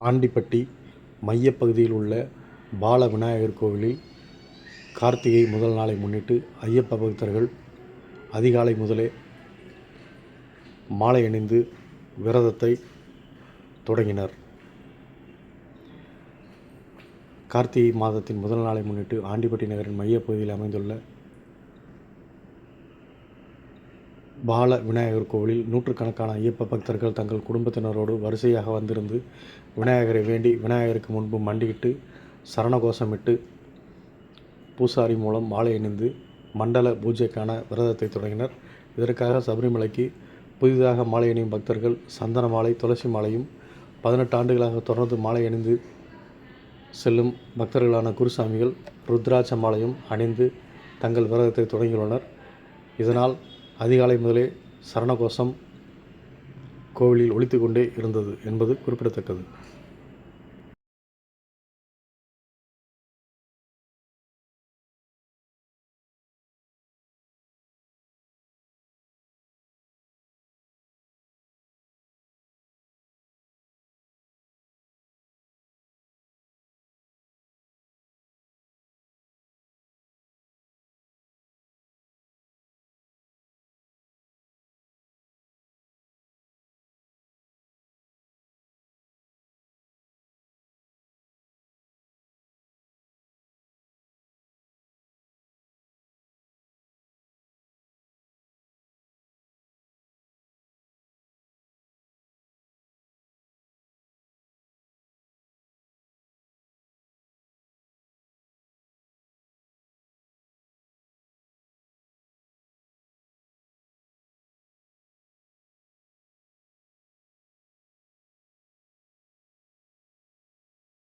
ஆண்டிப்பட்டி மையப்பகுதியில் உள்ள பால விநாயகர் கோவிலில் கார்த்திகை முதல் நாளை முன்னிட்டு ஐயப்ப பக்தர்கள் அதிகாலை முதலே மாலை அணிந்து விரதத்தை தொடங்கினர். கார்த்திகை மாதத்தின் முதல் நாளை முன்னிட்டு ஆண்டிப்பட்டி நகரின் மையப்பகுதியில் அமைந்துள்ள பால விநாயகர் கோவிலில் நூற்றுக்கணக்கான ஐயப்ப பக்தர்கள் தங்கள் குடும்பத்தினரோடு வரிசையாக வந்திருந்து விநாயகரை வேண்டி விநாயகருக்கு முன்பு மண்டியிட்டு சரணகோஷமிட்டு பூசாரி மூலம் மாலை அணிந்து மண்டல பூஜைக்கான விரதத்தை தொடங்கினர். இதற்காக சபரிமலைக்கு புதிதாக மாலை அணியும் பக்தர்கள் சந்தன மாலை துளசி மாலையும் பதினெட்டு ஆண்டுகளாக தொடர்ந்து மாலை அணிந்து செல்லும் பக்தர்களான குருசாமிகள் ருத்ராட்ச மாலையும் அணிந்து தங்கள் விரதத்தை தொடங்கியுள்ளனர். இதனால் அதிகாலை முதலே சரணகோஷம் கோவிலில் ஒழித்து கொண்டே இருந்தது என்பது குறிப்பிடத்தக்கது.